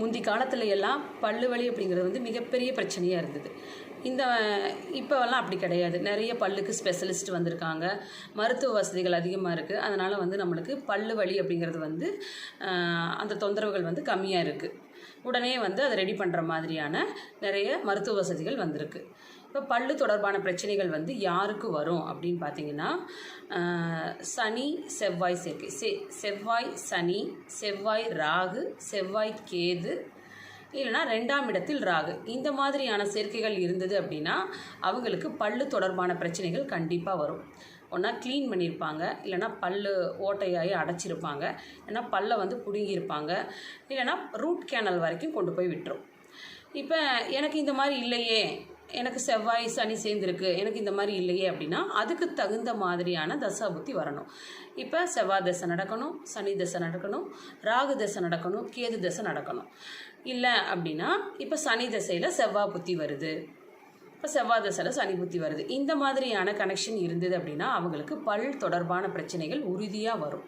முந்தி காலத்தில் எல்லாம் பல்லு வலி அப்படிங்கிறது வந்து மிகப்பெரிய பிரச்சனையாக இருந்தது. இந்த இப்போவெல்லாம் அப்படி கிடையாது. நிறைய பல்லுக்கு ஸ்பெஷலிஸ்ட் வந்திருக்காங்க. மருத்துவ வசதிகள் அதிகமாக இருக்குது அதனால் வந்து நம்மளுக்கு பல்லு வலி அப்படிங்கிறது வந்து அந்த தொந்தரவுகள் வந்து கம்மியாக இருக்குது உடனே வந்து அதை ரெடி பண்ணுற மாதிரியான நிறைய மருத்துவ வசதிகள் வந்திருக்கு. இப்போ பல்லு தொடர்பான பிரச்சனைகள் வந்து யாருக்கு வரும் அப்படின்னு பார்த்தீங்கன்னா சனி செவ்வாய் சேர்க்கை. செ செவ்வாய் சனி செவ்வாய் ராகு செவ்வாய் கேது இல்லைனா ரெண்டாம் இடத்தில் ராகு. இந்த மாதிரியான சேர்க்கைகள் இருந்தது அப்படின்னா அவங்களுக்கு பல்லு தொடர்பான பிரச்சனைகள் கண்டிப்பாக வரும். ஒன்றா க்ளீன் பண்ணியிருப்பாங்க இல்லைனா பல்லு ஓட்டையாகி அடைச்சிருப்பாங்க இல்லைனா பல்லை வந்து பிடுங்கியிருப்பாங்க இல்லைனா ரூட் கேனல் வரைக்கும் கொண்டு போய் விட்டுரும். இப்போ எனக்கு இந்த மாதிரி இல்லையே எனக்கு செவ்வாய் சனி சேர்ந்துருக்கு எனக்கு இந்த மாதிரி இல்லையே அப்படின்னா அதுக்கு தகுந்த மாதிரியான தசா புத்தி வரணும். இப்போ செவ்வாய் தசை நடக்கணும் சனி தசை நடக்கணும் ராகு தசை நடக்கணும் கேது தசை நடக்கணும். இல்லை அப்படின்னா இப்போ சனி தசையில் செவ்வாய் புத்தி வருது. இப்போ செவ்வாய் தசையில் சனி புத்தி வருது. இந்த மாதிரியான கனெக்ஷன் இருந்தது அப்படின்னா அவங்களுக்கு பல் தொடர்பான பிரச்சனைகள் உறுதியாக வரும்.